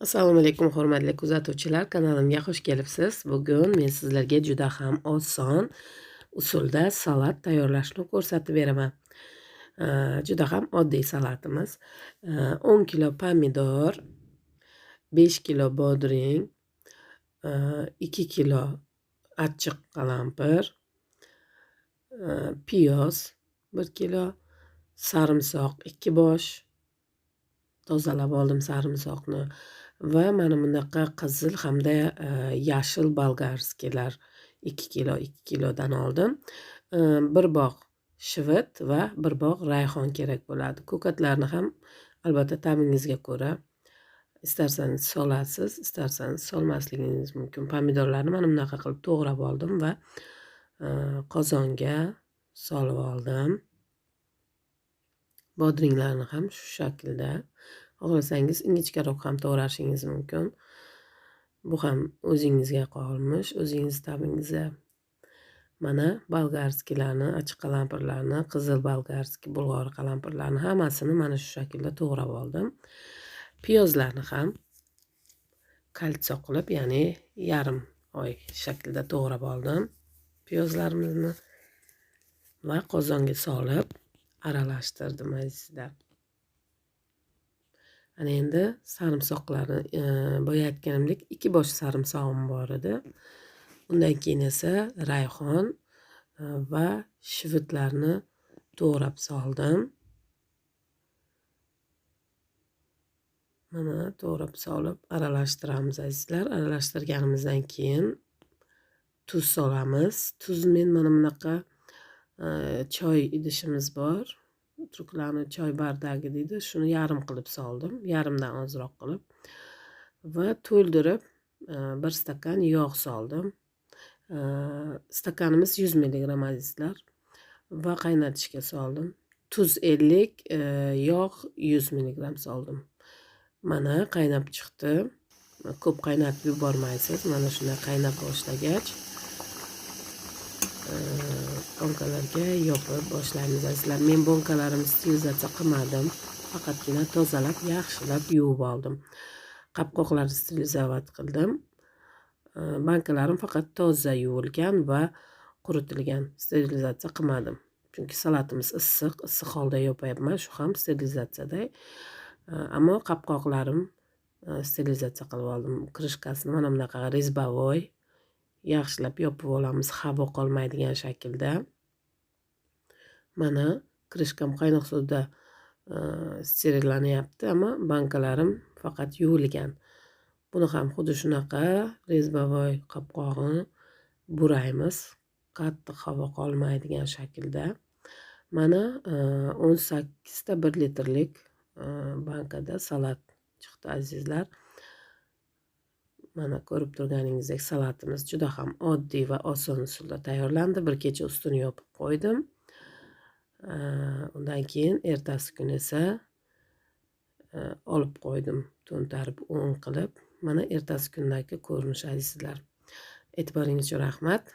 assalomu alaykum hurmatli kuzatuvchilar. Kanalimga xush kelibsiz. Bugun men sizlarga juda ham oson usulda salat tayyorlashni ko'rsatib beraman. Juda ham oddiy salatimiz. 10 kilo pomidor 5 kilo bodring 2 kilo achchiq qalampir piyoz 1 kilo sarimsoq 2 bosh. Tozalab oldim sarimsoqni. Va mana bunaqa qizil hamda e, yashil bolgarskiylar ikki kilo ikki kilodan oldim e, bir bog' shivit va bir bog' rayhon kerak bo'ladi. Ko'katlarni ham albatta ta'mingizga ko'ra istarsangiz solasiz istarsangiz solmasligingiz mumkin. Pomidorlarni mana bunaqa qilib to'g'rab oldim va e, qozonga solib oldim. Bodringlarni ham shu shaklda xohlasangiz ingichkaroq ham to'g'rashingiz mumkin bu ham o'zingizga qolmish o'zingiz tabingizga mana bolgarskiylarni achchiq qalampirlarni qizil bolgarskiy bulg'or qalampirlarni hammasini mana shu shaklda to'g'rab oldim piyozlarni ham koltso qilib ya'ni yarim oy shaklda to'g'rab oldim piyozlarimizni va qozonga solib aralashtirdim azizlar ana endi sarimsoqlarni e, boya aytganimdek ikki bosh sarimsog'im bor edi. Undan keyin esa rayhon va shivitlarni to'g'rab soldim. Mana to'g'rab solib aralashtiramiz azizlar. Aralashtirganimizdan keyin tuz solamiz. Tuz men mana bunaqa choy idishimiz bor turklarni choy bardagi deydi shuni yarim qilib soldim yarimdan ozroq qilib va to'ldirib e, bir stakan yog' soldim e, stakanimiz yuz milligramm azizlar. Va qaynatishga soldim tuz ellik e, yog' yuz milligramm soldim mana qaynab chiqdi. Ko'p qaynatib yubormaysiz. Mana shunday qaynab boshlagach bonkalarga yopib boshlaymiz azizlar. Men bonkalarimni sterilizatsiya qilmadim faqatgina tozalab yaxshilab yuvib oldim. Qopqoqlarni sterilizatsiya qildim. Bankalarim faqat toza yuvilgan va quritilgan sterilizatsiya qilmadim. Chunki salatimiz issiq issiq holda yopyapman shu ham sterilizatsiyada ammo qopqoqlarim e, sterilizatsiya qilib oldim. Krishkasini mana bunaqa rezbavoy yaxshilab yopib olamiz havo qolmaydigan shaklda. Mana krishkam qaynoq suvda sterillanyapti ammo bankalarim faqat yuvilgan. Buni ham xuddi shunaqa rezbavoy qopqog'ini buraymiz. Qattiq havo qolmaydigan shaklda. Mana o'n sakkizta bir litrlik bankada salat chiqdi azizlar. Mana ko'rib turganingizdek salatimiz juda ham oddiy va oson usulda tayyorlandi. Bir kecha ustini yopib qo'ydim. Undan keyin ertasi kuni esa e, olib qo'ydim to'ntarib o'n qilib. Mana ertasi kundagi ko'rinish azizlar. E'tiboringiz uchun rahmat.